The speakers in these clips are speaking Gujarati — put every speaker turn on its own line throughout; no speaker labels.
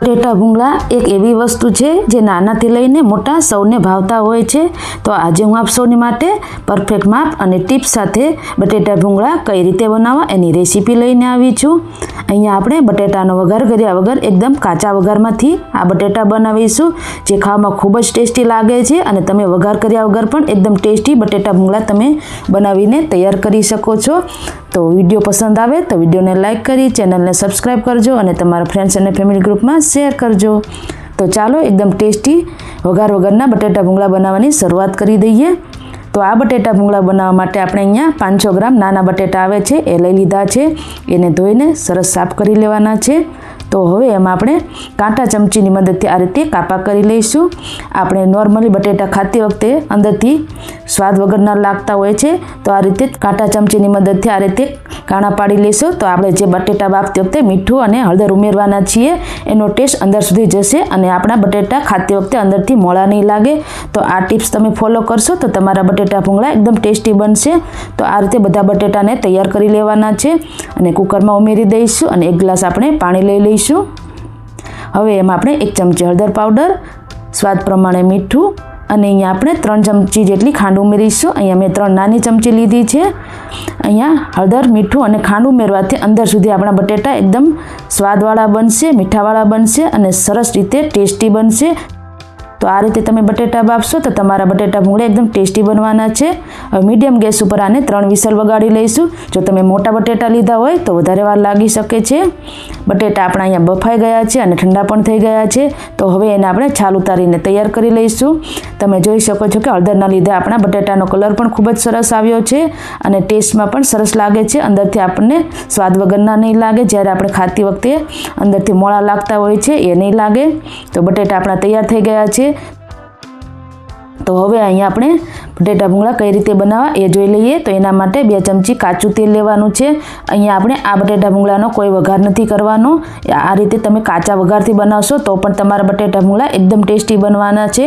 બટેટા ભૂંગળા એક એવી વસ્તુ છે જે નાનાથી લઈને મોટા સૌને ભાવતા હોય છે. તો આજે હું આપ સૌની માટે પરફેક્ટ માપ અને ટીપ્સ સાથે બટેટા ભૂંગળા કઈ રીતે બનાવવા એની રેસીપી લઈને આવી છું. અહીંયા આપણે બટેટાનો વઘાર કર્યા વગર એકદમ કાચા વઘારમાંથી આ બટેટા બનાવીશું, જે ખાવામાં ખૂબ જ ટેસ્ટી લાગે છે અને તમે વઘાર કર્યા વગર પણ એકદમ ટેસ્ટી બટેટા ભૂંગળા તમે બનાવીને તૈયાર કરી શકો છો. તો વીડિયો પસંદ આવે તો વિડીયોને લાઇક કરી, ચેનલને સબસ્ક્રાઈબ કરજો અને તમારા ફ્રેન્ડ્સ અને ફેમિલી ગ્રુપમાં શેર કરજો. તો ચાલો એકદમ ટેસ્ટી, વઘાર વગરના બટેટા ભૂંગળા બનાવવાની શરૂઆત કરી દઈએ. તો આ બટેટા ભૂંગળા બનાવવા માટે આપણે અહીંયા પાંચસો ગ્રામ નાના બટેટા આવે છે, એ લઈ લીધા છે. એને ધોઈને સરસ સાફ કરી લેવાના છે. તો હવે એમાં આપણે કાંટા ચમચીની મદદથી આ રીતે કાપા કરી લઈશું. આપણે નોર્મલી બટેટા ખાતી વખતે અંદરથી સ્વાદ વગરના લાગતા હોય છે, તો આ રીતે કાંટા ચમચીની મદદથી આ રીતે કાણા પાડી લઈશું. તો આપણે જે બટેટા બાફતી વખતે મીઠું અને હળદર ઉમેરવાના છીએ, એનો ટેસ્ટ અંદર સુધી જશે અને આપણા બટેટા ખાતી વખતે અંદરથી મોળા નહીં લાગે. તો આ ટિપ્સ તમે ફોલો કરશો તો તમારા બટેટા ભૂંગળા એકદમ ટેસ્ટી બનશે. તો આ રીતે બધા બટેટાને તૈયાર કરી લેવાના છે અને કુકરમાં ઉમેરી દઈશું અને એક ગ્લાસ આપણે પાણી લઈ લઈશું હવે એમાં આપણે એક ચમચી હળદર પાવડર, સ્વાદ પ્રમાણે મીઠું અને અહીંયા આપણે ત્રણ ચમચી જેટલી ખાંડ ઉમેરીશું. અહીંયા મેં ત્રણ નાની ચમચી લીધી છે. અહીંયા હળદર, મીઠું અને ખાંડ ઉમેરવાથી અંદર સુધી આપણા બટેટા એકદમ સ્વાદવાળા બનશે, મીઠાવાળા બનશે અને સરસ રીતે ટેસ્ટી બનશે. તો આ રીતે તમે બટેટા બાફશો તો તમારા બટેટા ભૂંગળા એકદમ ટેસ્ટી બનવાના છે. હવે મીડિયમ ગેસ ઉપર આને ત્રણ વિસલ વગાડી લઈશું. જો તમે મોટા બટેટા લીધા હોય તો વધારે વાર લાગી શકે છે. બટેટા આપણા અહીંયા બફાઈ ગયા છે અને ઠંડા પણ થઈ ગયા છે. તો હવે એને આપણે છાલ ઉતારીને તૈયાર કરી લઈશું. તમે જોઈ શકો છો કે હળદરના લીધે આપણા બટેટાનો કલર પણ ખૂબ જ સરસ આવ્યો છે અને ટેસ્ટમાં પણ સરસ લાગે છે. અંદરથી આપણને સ્વાદ વગરના નહીં લાગે. જ્યારે આપણે ખાતી વખતે અંદરથી મોળા લાગતા હોય છે એ નહીં લાગે. તો બટેટા આપણા તૈયાર થઈ ગયા છે. તો હવે અહીંયા આપણે બટેટા ભૂંગળા કઈ રીતે બનાવવા એ જોઈ લઈએ. તો એના માટે બે ચમચી કાચું તેલ લેવાનું છે. અહીંયા આપણે આ બટેટા ભૂંગળાનો કોઈ વઘાર નથી કરવાનો. આ રીતે તમે કાચા વઘારથી બનાવશો તો પણ તમારા બટેટા ભૂંગળા એકદમ ટેસ્ટી બનવાના છે.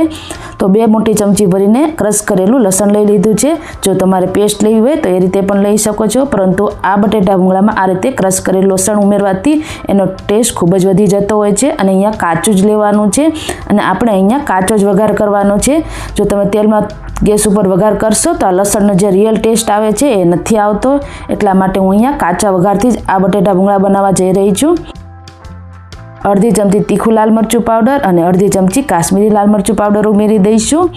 તો બે મોટી ચમચી ભરીને ક્રશ કરેલું લસણ લઈ લીધું છે. જો તમારે પેસ્ટ લેવી હોય તો એ રીતે પણ લઈ શકો છો. પરંતુ આ બટેટા ભૂંગળામાં આ રીતે ક્રશ કરેલું લસણ ઉમેરવાથી એનો ટેસ્ટ ખૂબ જ વધી જતો હોય છે અને અહીંયા કાચું જ લેવાનું છે. અને આપણે અહીંયા કાચો જ વઘાર કરવાનો છે. જો તમે તેલમાં ગેસ ઉપર વઘાર કરશો તો આ લસણનો જે રિયલ ટેસ્ટ આવે છે એ નથી આવતો. એટલા માટે હું અહીંયા કાચા વઘારથી જ આ બટેટા ભૂંગળા બનાવવા જઈ રહી છું. અડધી ચમચી તીખું લાલ મરચું પાવડર અને અડધી ચમચી કાશ્મીરી લાલ મરચું પાવડર ઉમેરી દઈશું.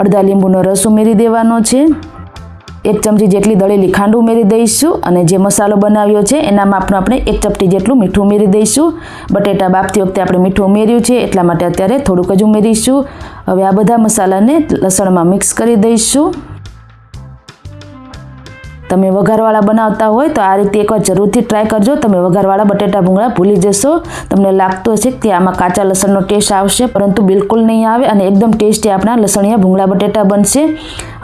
અડધા લીંબુનો રસ ઉમેરી દેવાનો છે. એક ચમચી જેટલી દળેલી ખાંડ ઉમેરી દઈશું અને જે મસાલો બનાવ્યો છે, એનામાં માપનું આપણે એક ચપટી જેટલું મીઠું ઉમેરી દઈશું. બટેટા બાફતી વખતે આપણે મીઠું ઉમેર્યું છે, એટલા માટે અત્યારે થોડુંક જ ઉમેરીશું. હવે આ બધા મસાલાને લસણમાં મિક્સ કરી દઈશું. તમે વઘારવાળા બનાવતા હોય તો આ રીતે એકવાર જરૂરથી ટ્રાય કરજો. તમે વઘારવાળા બટેટા ભૂંગળા ભૂલી જશો. તમને લાગતું હશે કે આમાં કાચા લસણનો ટેસ્ટ આવશે, પરંતુ બિલકુલ નહીં આવે અને એકદમ ટેસ્ટી આપણા લસણિયા ભૂંગળા બટેટા બનશે.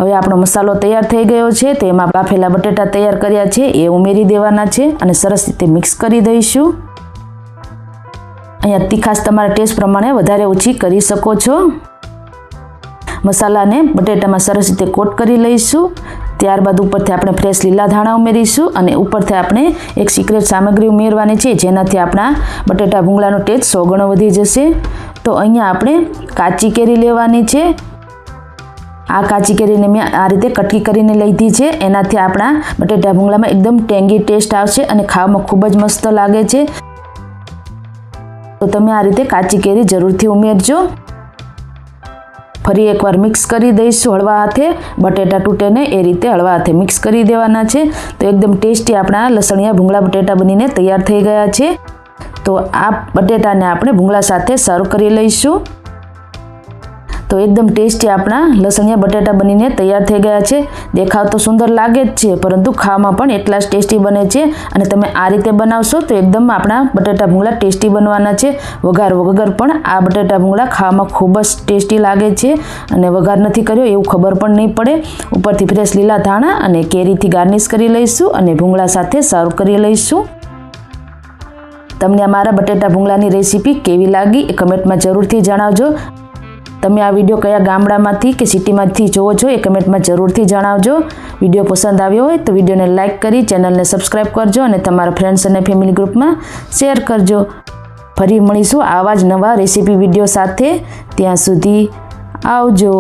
હવે આપણો મસાલો તૈયાર થઈ ગયો છે, તો એમાં બાફેલા બટેટા તૈયાર કર્યા છે, એ ઉમેરી દેવાના છે અને સરસ રીતે મિક્સ કરી દઈશું. અહીંયા તીખાશ તમારા ટેસ્ટ પ્રમાણે વધારે ઓછી કરી શકો છો. મસાલાને બટેટામાં સરસ રીતે કોટ કરી લઈશું. ત્યારબાદ ઉપરથી આપણે ફ્રેશ લીલા ધાણા ઉમેરીશું અને ઉપરથી આપણે એક સિક્રેટ સામગ્રી ઉમેરવાની છે, જેનાથી આપણા બટેટા ભૂંગળાનો ટેસ્ટ સો ગણો વધી જશે. તો અહીંયા આપણે કાચી કેરી લેવાની છે. આ કાચી કેરીને મેં આ રીતે કટકી કરીને લીધી છે. એનાથી આપણા બટેટા ભૂંગળામાં એકદમ ટેંગી ટેસ્ટ આવશે અને ખાવામાં ખૂબ જ મસ્ત લાગે છે. તો તમે આ રીતે કાચી કેરી જરૂરથી ઉમેરજો. ફરી એકવાર મિક્સ કરી દઈશું હળવા હાથે. બટેટા તૂટે ને એ રીતે હળવા હાથે મિક્સ કરી દેવાના છે. તો એકદમ ટેસ્ટી આપણા લસણિયા ભૂંગળા બટેટા બનીને તૈયાર થઈ ગયા છે. તો આ બટેટાને આપણે ભૂંગળા સાથે સર્વ કરી લઈશું. તો એકદમ ટેસ્ટી આપણા લસણિયા બટેટા બનીને તૈયાર થઈ ગયા છે. દેખાવ તો સુંદર લાગે જ છે, પરંતુ ખાવામાં પણ એટલા જ ટેસ્ટી બને છે અને તમે આ રીતે બનાવશો તો એકદમ આપણા બટેટા ભૂંગળા ટેસ્ટી બનવાના છે. વઘાર વગર પણ આ બટેટા ભૂંગળા ખાવામાં ખૂબ જ ટેસ્ટી લાગે છે અને વઘાર નથી કર્યો એવું ખબર પણ નહીં પડે. ઉપરથી ફ્રેશ લીલા ધાણા અને કેરીથી ગાર્નિશ કરી લઈશું અને ભૂંગળા સાથે સર્વ કરી લઈશું. તમને અમારા બટેટા ભૂંગળાની રેસીપી કેવી લાગી એ કમેન્ટમાં જરૂરથી જણાવજો. તમે આ વીડિયો કયા ગામડામાંથી કે સિટીમાંથી જોવો છો એ કમેન્ટમાં જરૂરથી જણાવજો. વીડિયો પસંદ આવ્યો હોય તો વિડીયોને લાઇક કરી, ચેનલને સબસ્ક્રાઈબ કરજો અને તમારા ફ્રેન્ડ્સ અને ફેમિલી ગ્રુપમાં શેર કરજો. ફરી મળીશું આવા જ નવા રેસીપી વીડિયો સાથે. ત્યાં સુધી આવજો.